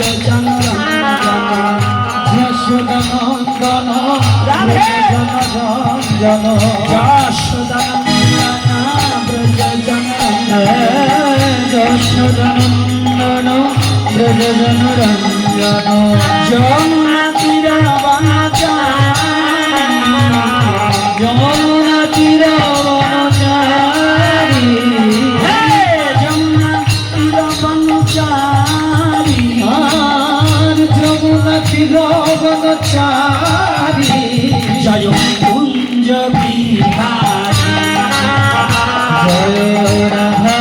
যশোদানন্দন জন যশোদানন্দন ব্রজ জন রঞ্জন যমুনা রবন চারি জয় কুঞ্জ বিহারি জয় রাধা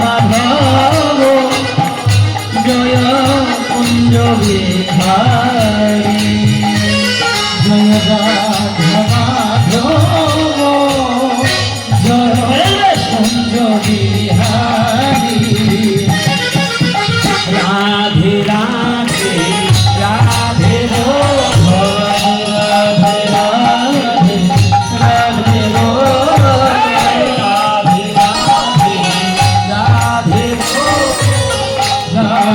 মাধব। জয় কুঞ্জ বিহারি জয় রাধা রাধে রাধা।